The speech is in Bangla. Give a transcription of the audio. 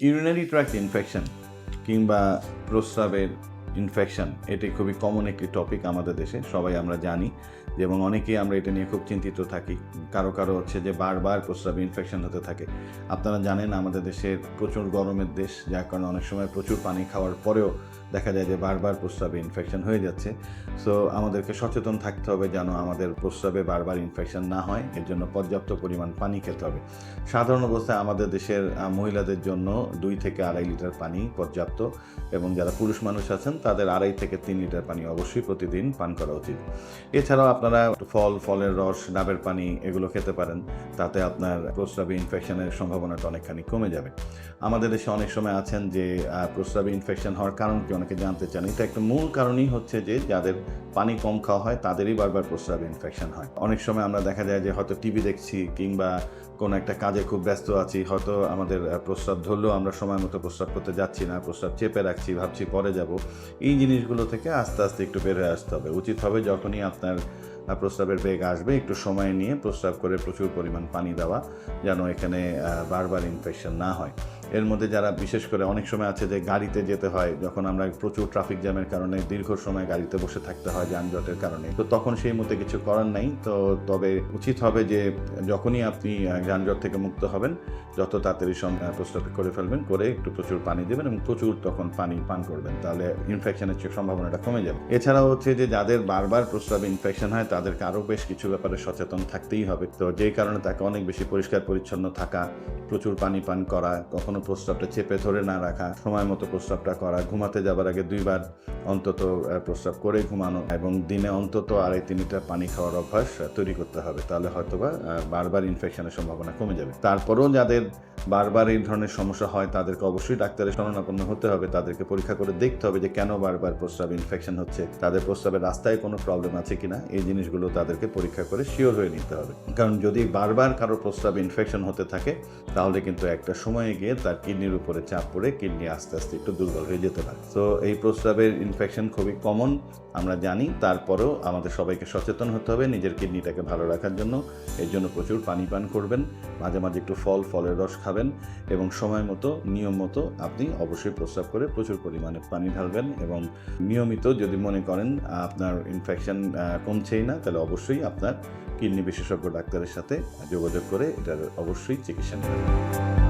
ইউরিনারি ট্র্যাক্ট ইনফেকশন কিংবা প্রস্রাবের ইনফেকশন এটি খুবই কমন একটি টপিক আমাদের দেশে, সবাই আমরা জানি। এবং অনেকেই আমরা এটা নিয়ে খুব চিন্তিত থাকি। কারও কারও হচ্ছে যে বারবার প্রস্রাবে ইনফেকশন হতে থাকে। আপনারা জানেন আমাদের দেশের প্রচুর গরমের দেশ, যার কারণে অনেক সময় প্রচুর পানি খাওয়ার পরেও দেখা যায় যে বারবার প্রস্রাবে ইনফেকশন হয়ে যাচ্ছে। সো আমাদেরকে সচেতন থাকতে হবে যেন আমাদের প্রস্রাবে বারবার ইনফেকশন না হয়। এর জন্য পর্যাপ্ত পরিমাণ পানি খেতে হবে। সাধারণ অবস্থায় আমাদের দেশের মহিলাদের জন্য দুই থেকে আড়াই লিটার পানি পর্যাপ্ত এবং যারা পুরুষ মানুষ আছেন, তাদের আড়াই থেকে তিন লিটার পানি অবশ্যই প্রতিদিন পান করা উচিত। এছাড়াও আপনারা ফল, ফলের রস, ডাবের পানি এগুলো খেতে পারেন। তাতে আপনার প্রস্রাবে ইনফেকশনের সম্ভাবনাটা অনেকখানি কমে যাবে। আমাদের দেশে অনেক সময় আছেন যে প্রস্রাবে ইনফেকশন হওয়ার কারণ কি? অনেকে জানতে চান। এটা একটা মূল কারণই হচ্ছে যে যাদের পানি কম খাওয়া হয়, তাদেরই বারবার প্রস্রাবে ইনফেকশন হয়। অনেক সময় আমরা দেখা যায় যে হয়তো টিভি দেখছি কিংবা কোনো একটা কাজে খুব ব্যস্ত আছি, হয়তো আমাদের প্রস্রাব ধরলেও আমরা সময় মতো প্রস্রাব করতে যাচ্ছি না, প্রস্রাব চেপে রাখছি, ভাবছি পরে যাব। এই জিনিসগুলো থেকে আস্তে আস্তে একটু বের হয়ে আসতে হবে। উচিত হবে যখনই আপনার প্রস্রাবের বেগ আসবে, একটু সময় নিয়ে প্রস্রাব করে প্রচুর পরিমাণ পানি দেওয়া, যেন এখানে বারবার ইনফেকশন না হয়। এর মধ্যে যারা বিশেষ করে অনেক সময় আছে যে গাড়িতে যেতে হয়, যখন আমরা প্রচুর ট্রাফিক জ্যামের কারণে দীর্ঘ সময় গাড়িতে বসে থাকতে হয় যানজটের কারণে। তো তখন সেই মধ্যে কিছু করার নাই। তো তবে উচিত হবে যে যখনই আপনি যানজট থেকে মুক্ত হবেন, যত তাড়াতাড়ি প্রস্রাব করে ফেলবেন, করে একটু প্রচুর পানি দেবেন এবং প্রচুর তখন পানি পান করবেন। তাহলে ইনফেকশনের সম্ভাবনাটা কমে যাবে। এছাড়াও হচ্ছে যে যাদের বারবার প্রস্রাবে ইনফেকশন হয়, তাদেরকে আরও বেশ কিছু ব্যাপারে সচেতন থাকতেই হবে। তো যেই কারণে তাকে অনেক বেশি পরিষ্কার পরিচ্ছন্ন থাকা, প্রচুর পানি পান করা, কখনো প্রস্রাবটা চেপে ধরে না রাখা, সময় মতো প্রস্রাবটা করা, ঘুমাতে যাবার আগে দুইবার অন্তত প্রস্রাব করে ঘুমানো এবং দিনে অন্তত আড়াই তিন লিটার পানি খাওয়ার অভ্যাস তৈরি করতে হবে। তাহলে হয়তোবা বারবার ইনফেকশনের সম্ভাবনা কমে যাবে। তারপরেও যাদের বারবার এই ধরনের সমস্যা হয়, তাদেরকে অবশ্যই ডাক্তারের শরণাপন্ন হতে হবে, তাদেরকে পরীক্ষা করে দেখতে হবে যে কেন বারবার প্রস্রাব ইনফেকশন হচ্ছে। তাদের প্রস্রাবের রাস্তায় কোনো প্রবলেম আছে কিনা, এই জিনিসগুলো তাদেরকে পরীক্ষা করে শিওর হয়ে নিতে হবে। কারণ যদি বারবার কারও প্রস্রাব ইনফেকশন হতে থাকে, তাহলে কিন্তু একটা সময়ে গিয়ে তার কিডনির উপরে চাপ পড়ে কিডনি আস্তে আস্তে একটু দুর্বল হয়ে যেতে পারে। তো এই প্রস্রাবের ইনফেকশন খুবই কমন আমরা জানি। তারপরেও আমাদের সবাইকে সচেতন হতে হবে নিজের কিডনিটাকে ভালো রাখার জন্য। এর জন্য প্রচুর পানি পান করবেন। মাঝে মাঝে একটু ফল, ফলের রস খাবেন এবং সময় মতো, নিয়ম মতো আপনি অবশ্যই প্রস্রাব করে প্রচুর পরিমাণে পানি ঢালবেন এবং নিয়মিত যদি মনে করেন আপনার ইনফেকশন কমছেই না, তাহলে অবশ্যই আপনার কিডনি বিশেষজ্ঞ ডাক্তারের সাথে যোগাযোগ করে এটার অবশ্যই চিকিৎসা নেবেন।